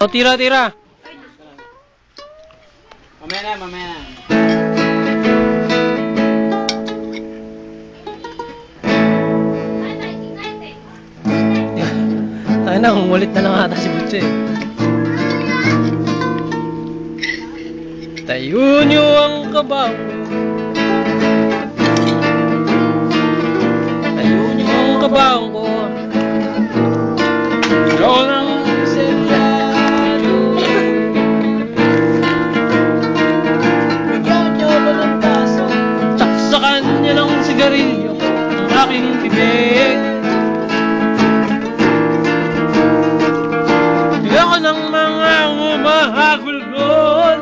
O, tira, tira. Mamaya na, mamaya na. Ay na, umulit na lang ata si Butche. Tayo niyo ang kabaw. Tayo niyo ang kabaw aking bibig. Ayoko ng mga humahagulgol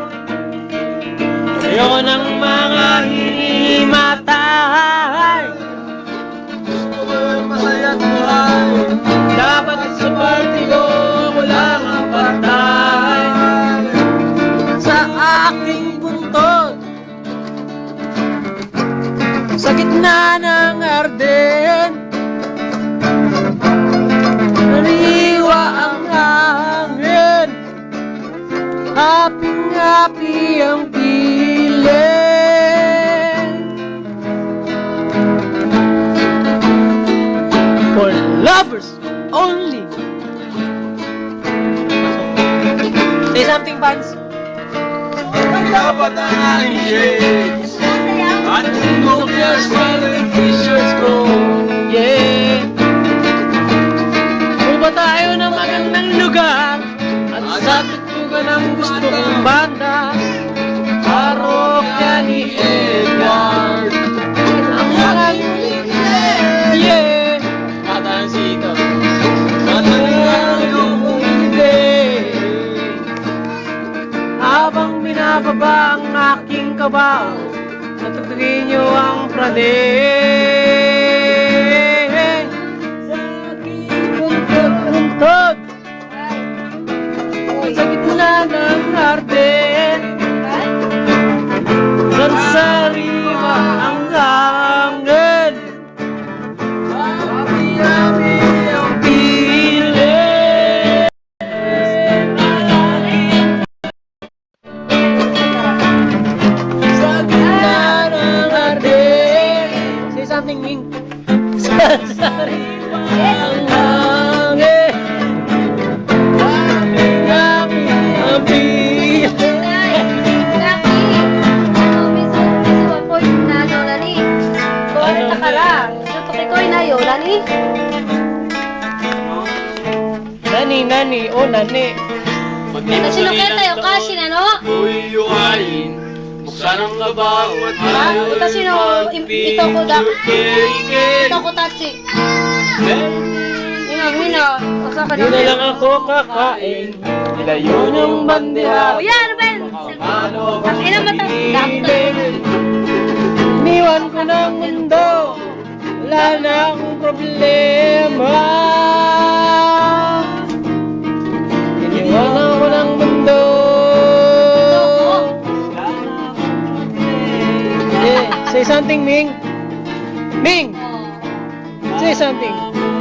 Ayoko ng mga hinimatay Gusto ko yung masaya't buhay. Dapat sa party ko walang ang patay. Sa aking buntod Sa gitna ng arden ang piling For lovers only. Say something, Vance. Dapat ang shades At kung nuclear swallowing fishers ko Yeah. Pupa tayo ng magandang lugar At sa tutugan ng gusto kong banda aking kabaw Natutugin niyo ang praning Ming Sa sariwa ang hangin. Happy-happy ang piling Nani, nani, oh nani Sinuketa yung kasi na no? Uyuain Buksan ang labaw at Ha? Ito sino? Ito ko da. Ito ko taxi. Mino, mino. Asa ka Di na lang ako kakain Ilayo niyong bandeha O yan, Ben! Ang ina mo tas. Iniwan ko ng mundo Wala na akong problema something, Ming Ming! Say something